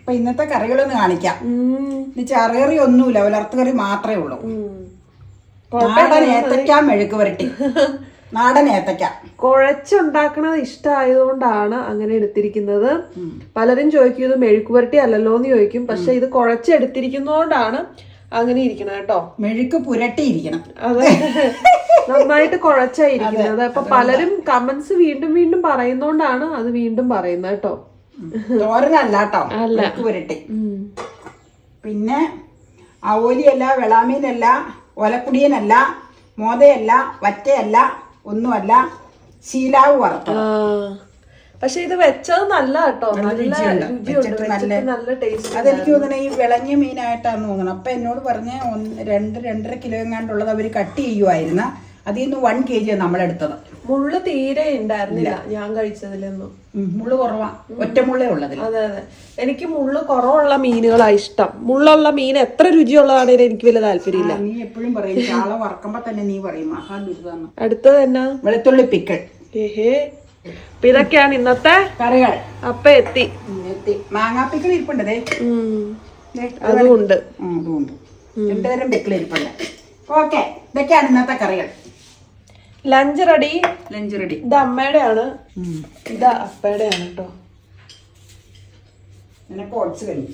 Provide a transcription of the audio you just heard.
അപ്പൊ ഇന്നത്തെ കറികളൊന്ന് കാണിക്കാം. ഇനി ചെറുകറി ഒന്നുമില്ല ഉലർത്ത് കറി മാത്രമേ ഉള്ളൂ. നാടൻ ഏത്തക്ക മെഴുക്ക് വരട്ടി നാടൻ ഏത്തക്ക കുഴച്ചുണ്ടാക്കണത് ഇഷ്ടമായതുകൊണ്ടാണ് അങ്ങനെ എടുത്തിരിക്കുന്നത്. പലരും ചോദിക്കും ഇത് മെഴുക്കുപുരട്ടി അല്ലല്ലോ എന്ന് ചോദിക്കും. പക്ഷെ ഇത് കുഴച്ചെടുത്തിരിക്കുന്നതുകൊണ്ടാണ് അങ്ങനെ ഇരിക്കണത് കേട്ടോ. മെഴുക്ക് പുരട്ടിയിരിക്കണം. അതെ. നന്നായിട്ട് കുഴച്ചായിരിക്കുന്നത്. അപ്പൊ പലരും കമന്റ്സ് വീണ്ടും വീണ്ടും പറയുന്നോണ്ടാണ് അത് വീണ്ടും പറയുന്നത് കേട്ടോ. തോരനല്ല കേട്ടോ. മെഴുക്ക് പുരട്ടി. പിന്നെ അവോലിയല്ല വെളാമീനല്ല ഒലക്കുടിയനല്ല മോതയല്ല വറ്റയല്ല ഒന്നുമല്ല ശീലാവ് വറുത്തത്. പക്ഷെ ഇത് വെച്ചത് നല്ല കേട്ടോ. നല്ല നല്ല ടേസ്റ്റ് അതെനിക്ക് തോന്നുന്നത് ഈ വിളഞ്ഞ മീനായിട്ടാണ് തോന്നുന്നത് അപ്പൊ എന്നോട് പറഞ്ഞ രണ്ട് രണ്ടര കിലോ എങ്ങാണ്ടുള്ളത് അവർ കട്ട് ചെയ്യുമായിരുന്നു അതിൽ നിന്ന് വൺ കെ ജിയാണ് നമ്മളെടുത്തത്. മുള്ള് തീരെ ഉണ്ടായിരുന്നില്ല ഞാൻ കഴിച്ചതിലൊന്നും. മുള്ള് കുറവാ. ഒറ്റ മുള്ളേ ഉള്ളതിൽ അതെ അതെ. എനിക്ക് മുള്ള് കുറവുള്ള മീനുകളാ ഇഷ്ടം. മുള്ളുള്ള മീൻ എത്ര രുചിയുള്ളതാണേലും എനിക്ക് വലിയ താല്പര്യമില്ല. നീ എപ്പോഴും പറയും ചാള വറക്കുമ്പോ തന്നെ നീ പറയും അടുത്തത് എന്നാ? വെളുത്തുള്ളി പിക്കൾ. ഏഹേ അപ്പൊ ഇതൊക്കെയാണ് ഇന്നത്തെ കറികൾ. അപ്പൊ എത്തി. എത്തി. മാങ്ങാ പിക്കിൾ ഇരിപ്പുണ്ട് ഉം, അതുകൊണ്ട് രണ്ടുതരം പിക്കിൾ ഇരിപ്പുണ്ട്. ഓക്കെ ഇതൊക്കെയാണ് ഇന്നത്തെ കറികൾ. Lunch ready? Lunch ready. ഇത് അമ്മയുടെ ആണ് ഇത് അപ്പയുടെ ആണ് കേട്ടോ നിനക്ക് ഓട്സ് കഴിഞ്ഞു.